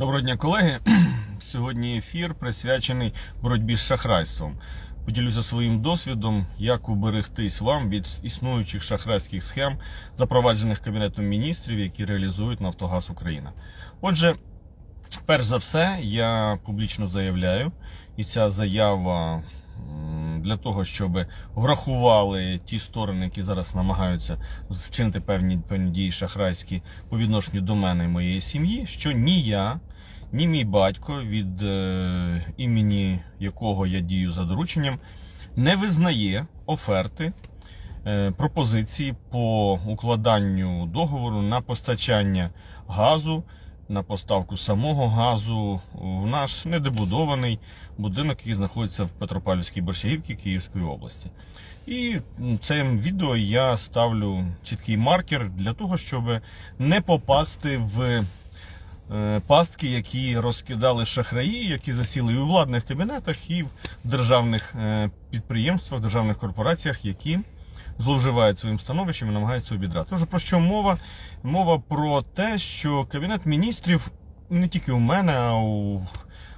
Доброго дня, колеги. Сьогодні ефір присвячений боротьбі з шахрайством. Поділюся своїм досвідом, як уберегтись вам від існуючих шахрайських схем, запроваджених Кабінетом міністрів, які реалізують Нафтогаз Україна. Отже, перш за все, я публічно заявляю, і ця заява для того, щоб врахували ті сторони, які зараз намагаються вчинити певні, певні дії шахрайські по відношенню до мене і моєї сім'ї, що ні я, ні мій батько, від е, імені якого я дію за дорученням, не визнає оферти, е, пропозиції по укладанню договору на постачання газу, на поставку самого газу в наш недобудований будинок, який знаходиться в Петропавлівській Борщагівці Київської області. І цим відео я ставлю чіткий маркер для того, щоб не попасти в пастки, які розкидали шахраї, які засіли і у владних кабінетах, і в державних е, підприємствах, державних корпораціях, які зловживають своїм становищем і намагаються обідрати. Тож про що мова? Мова про те, що Кабінет міністрів не тільки у мене, а у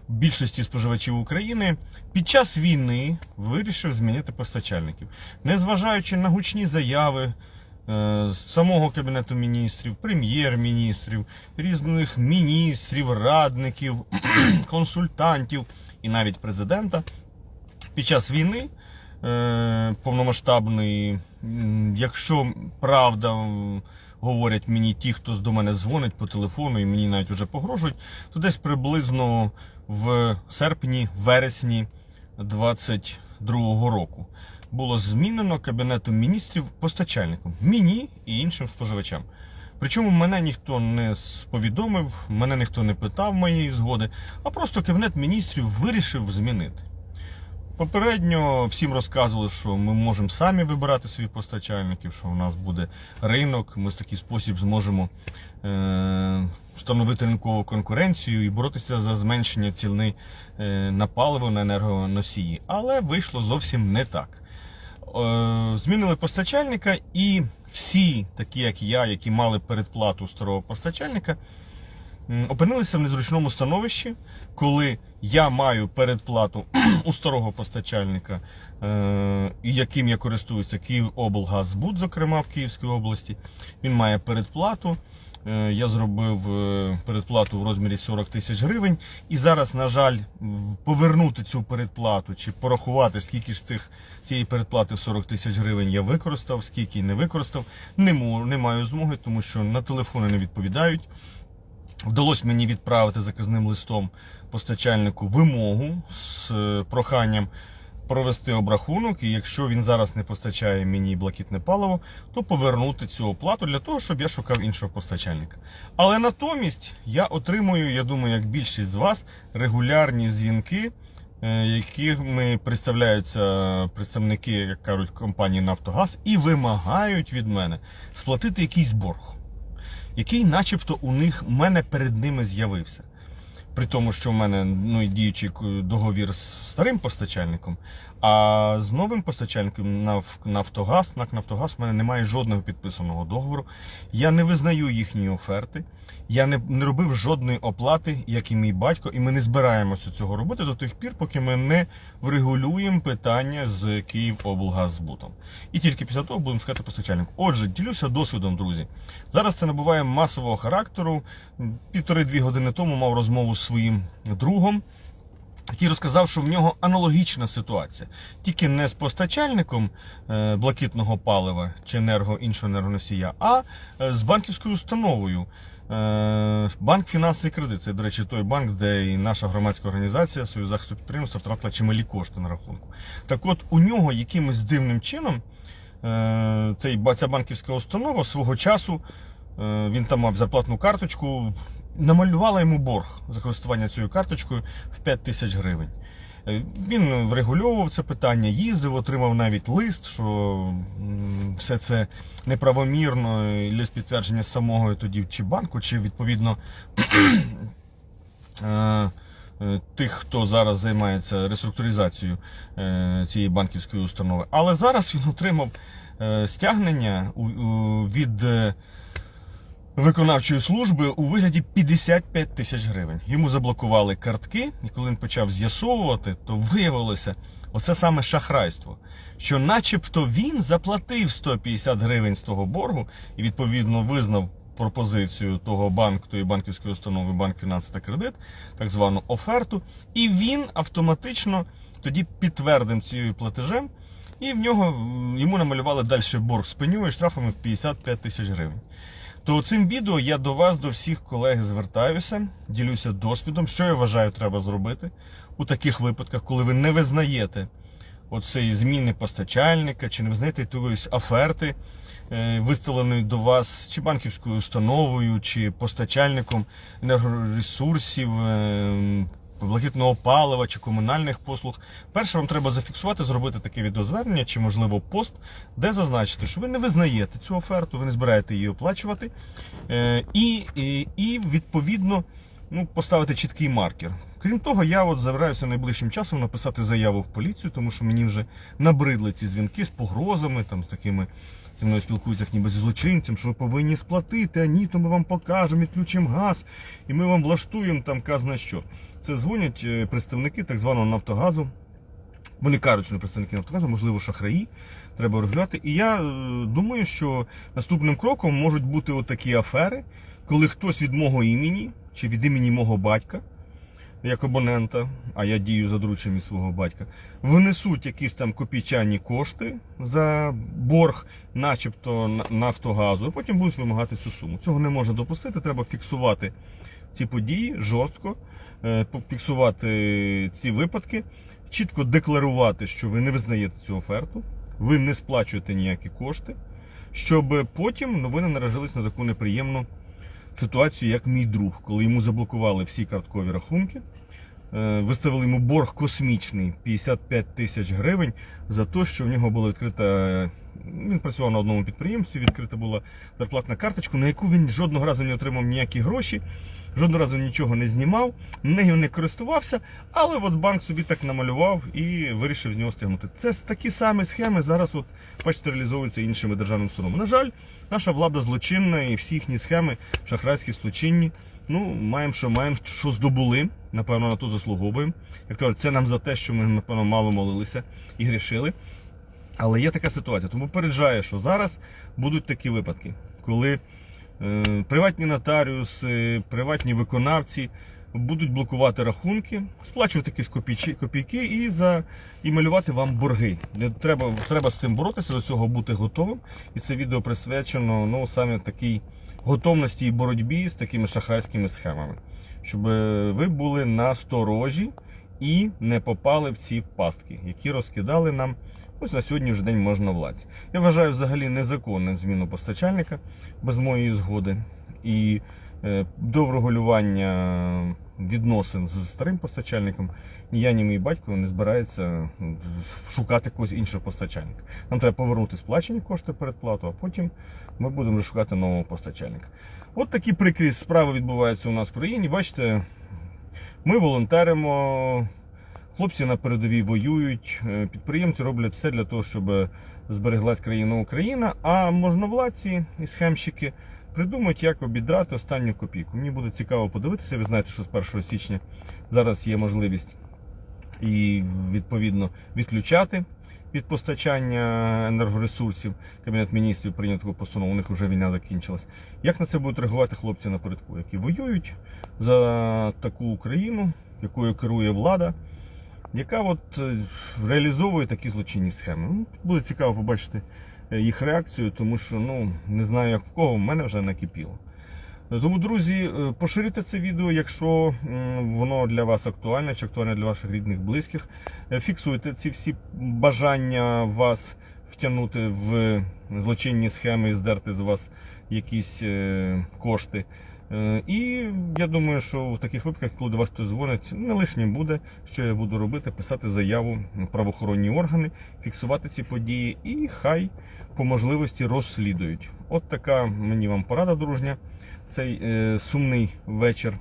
більшості споживачів України під час війни вирішив змінити постачальників, незважаючи на гучні заяви е, самого кабінету міністрів, прем'єр-міністрів, різних міністрів, радників, консультантів і навіть президента. Під час війни е, повномасштабної, якщо правда говорять мені ті, хто до мене дзвонить по телефону і мені навіть вже погрожують, то десь приблизно в серпні, вересні 22 року було змінено кабінетом міністрів постачальником мені і іншим споживачам. Причому мене ніхто не повідомив, мене ніхто не питав моєї згоди, а просто кабінет міністрів вирішив змінити. Попередньо всім розказували, що ми можемо самі вибирати своїх постачальників, що у нас буде ринок, ми в такий спосіб зможемо е- встановити ринкову конкуренцію і боротися за зменшення ціни е- на паливо на енергоносії. Але вийшло зовсім не так. Е- змінили постачальника, і всі, такі як я, які мали передплату старого постачальника, опинилися в незручному становищі, коли я маю передплату у старого постачальника, е, яким я користуюся Київоблгазбуд, зокрема в Київській області. Він має передплату. Е, Я зробив е, передплату в розмірі 40 тисяч гривень. І зараз, на жаль, повернути цю передплату чи порахувати, скільки ж цих цієї передплати в 40 тисяч гривень я використав, скільки не використав, не, можу, не маю змоги, тому що на телефони не відповідають. Вдалося мені відправити заказним листом постачальнику вимогу з е, проханням провести обрахунок, і якщо він зараз не постачає мені блакитне паливо, то повернути цю оплату для того, щоб я шукав іншого постачальника. Але натомість я отримую, я думаю, як більшість з вас, регулярні дзвінки, е, якими представляються представники, як кажуть, компанії Нафтогаз, і вимагають від мене сплатити якийсь борг який начебто у них мене перед ними з'явився. При тому, що в мене ну, діючий договір з старим постачальником, а з новим постачальником Наф- Нафтогаз, НАК Нафтогаз, в мене немає жодного підписаного договору. Я не визнаю їхні оферти. Я не, не робив жодної оплати, як і мій батько, і ми не збираємося цього робити до тих пір, поки ми не врегулюємо питання з Київоблгазбутом. І тільки після того будемо шукати постачальник. Отже, ділюся досвідом, друзі. Зараз це набуває масового характеру. Півтори-дві години тому мав розмову з своїм другом. Який розказав, що в нього аналогічна ситуація, тільки не з постачальником е, блакитного палива чи енерго іншого енергоносія, а е, з банківською установою. Е, Банк фінанси і кредит. Це, до речі, той банк, де і наша громадська організація Союз захисту підприємства втратила чималі кошти на рахунку. Так от у нього якимось дивним чином ця банківська установа свого часу він там мав зарплатну карточку, намалювала йому борг за користування цією карточкою в 5 тисяч гривень. Е, Він врегульовував це питання, їздив, отримав навіть лист, що все це неправомірно, лист підтвердження самого тоді чи банку, чи відповідно е, е, тих, хто зараз займається реструктуризацією цієї банківської установи. Але зараз він отримав стягнення від виконавчої служби у вигляді 55 тисяч гривень. Йому заблокували картки, і коли він почав з'ясовувати, то виявилося оце саме шахрайство. Що, начебто, він заплатив 150 гривень з того боргу і відповідно визнав пропозицію того банку, тої банківської установи, банк фінанси та кредит, так звану оферту, і він автоматично тоді підтвердив цією платежем. І в нього йому намалювали далі борг з пеню і штрафами в 55 тисяч гривень. То цим відео я до вас, до всіх колег звертаюся, ділюся досвідом, що я вважаю, треба зробити у таких випадках, коли ви не визнаєте оцеї зміни постачальника, чи не визнаєте якоїсь оферти, е, виставленої до вас чи банківською установою, чи постачальником енергоресурсів, е, блакитного палива чи комунальних послуг. Перше, вам треба зафіксувати, зробити таке відеозвернення чи, можливо, пост, де зазначити, що ви не визнаєте цю оферту, ви не збираєте її оплачувати. Е, І, і, і відповідно ну, поставити чіткий маркер. Крім того, я от забираюся найближчим часом написати заяву в поліцію, тому що мені вже набридли ці дзвінки з погрозами, там з такими зі мною спілкуються ніби зі злочинцем, що ви повинні сплатити, а ні, то ми вам покажемо, відключимо газ, і ми вам влаштуємо там казна що. Це дзвонять е, представники так званого Нафтогазу. Вони кажуть, що не представники Нафтогазу, можливо, шахраї, треба регулювати. І я е, думаю, що наступним кроком можуть бути отакі афери, коли хтось від мого імені чи від імені мого батька, як абонента, а я дію за від свого батька, внесуть якісь там копійчані кошти за борг, начебто Нафтогазу, а потім будуть вимагати цю суму. Цього не можна допустити, треба фіксувати ці події жорстко, е, фіксувати ці випадки, чітко декларувати, що ви не визнаєте цю оферту, ви не сплачуєте ніякі кошти, щоб потім ви не наражились на таку неприємну ситуацію, як мій друг, коли йому заблокували всі карткові рахунки. Е, Виставили йому борг космічний 55 тисяч гривень за те, що в нього була відкрита. е, Він працював на одному підприємстві, відкрита була зарплатна карточка, на яку він жодного разу не отримав ніякі гроші, жодного разу нічого не знімав, нею не користувався, але от банк собі так намалював і вирішив з нього стягнути. Це такі самі схеми зараз, от, бачите, реалізовуються іншими державними установами. На жаль, наша влада злочинна і всі їхні схеми шахрайські злочинні. Ну, маємо, що маємо, що здобули, напевно, на то заслуговуємо. Як кажуть, це нам за те, що ми, напевно, мало молилися і грішили. Але є така ситуація. Тому попереджаю, що зараз будуть такі випадки, коли е, приватні нотаріуси, приватні виконавці будуть блокувати рахунки, сплачувати якісь копійчі- копійки і, за, і малювати вам борги. Не Треба, треба з цим боротися, до цього бути готовим. І це відео присвячено ну, саме такій готовності і боротьбі з такими шахрайськими схемами. Щоб е, ви були насторожі і не попали в ці пастки, які розкидали нам ось на сьогодні вже день можновладці. Я вважаю взагалі незаконним зміну постачальника без моєї згоди. І до врегулювання відносин з старим постачальником ні я, ні мій батько не збирається шукати когось іншого постачальника. Нам треба повернути сплачені кошти передплату, а потім ми будемо шукати нового постачальника. От такі прикрі справи відбуваються у нас в країні. Бачите, ми волонтеримо, хлопці на передовій воюють, е, підприємці роблять все для того, щоб збереглась країна Україна, а можновладці і схемщики придумають, як обідрати останню копійку. Мені буде цікаво подивитися. Ви знаєте, що з 1 січня зараз є можливість і відповідно відключати від постачання енергоресурсів. Кабінет міністрів прийняв таку постанову, у них вже війна закінчилась. Як на це будуть реагувати хлопці напередку, які воюють за таку Україну, якою керує влада, яка от е, реалізовує такі злочинні схеми? Ну, буде цікаво побачити їх реакцію, тому що ну не знаю як в кого, в мене вже накипіло. Тому, друзі, е, поширюйте це відео, якщо воно для вас актуальне, чи актуальне для ваших рідних, близьких. Е, Фіксуйте ці всі бажання вас втягнути в злочинні схеми і здерти з вас якісь е, кошти. Е, І я думаю, що в таких випадках, коли до вас хтось дзвонить, не лишнім буде, що я буду робити, писати заяву в правоохоронні органи, фіксувати ці події і хай по можливості розслідують. От така мені вам порада, дружня цей е, сумний вечір.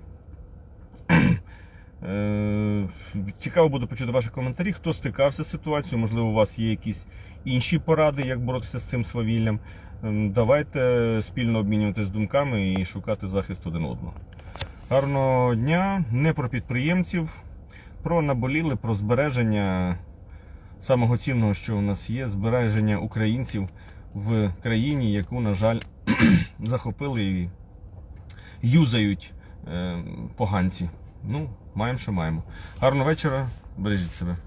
Е, Цікаво буде почути ваші коментарі. Хто стикався з ситуацією, можливо, у вас є якісь інші поради, як боротися з цим свавіллям. Ем, Давайте спільно обмінюватись думками і шукати захист один одного. Гарного дня, не про підприємців, про наболіли, про збереження самого цінного, що у нас є, збереження українців в країні, яку, на жаль, захопили і юзають е, поганці. Ну, маємо, що маємо. Гарного вечора, бережіть себе.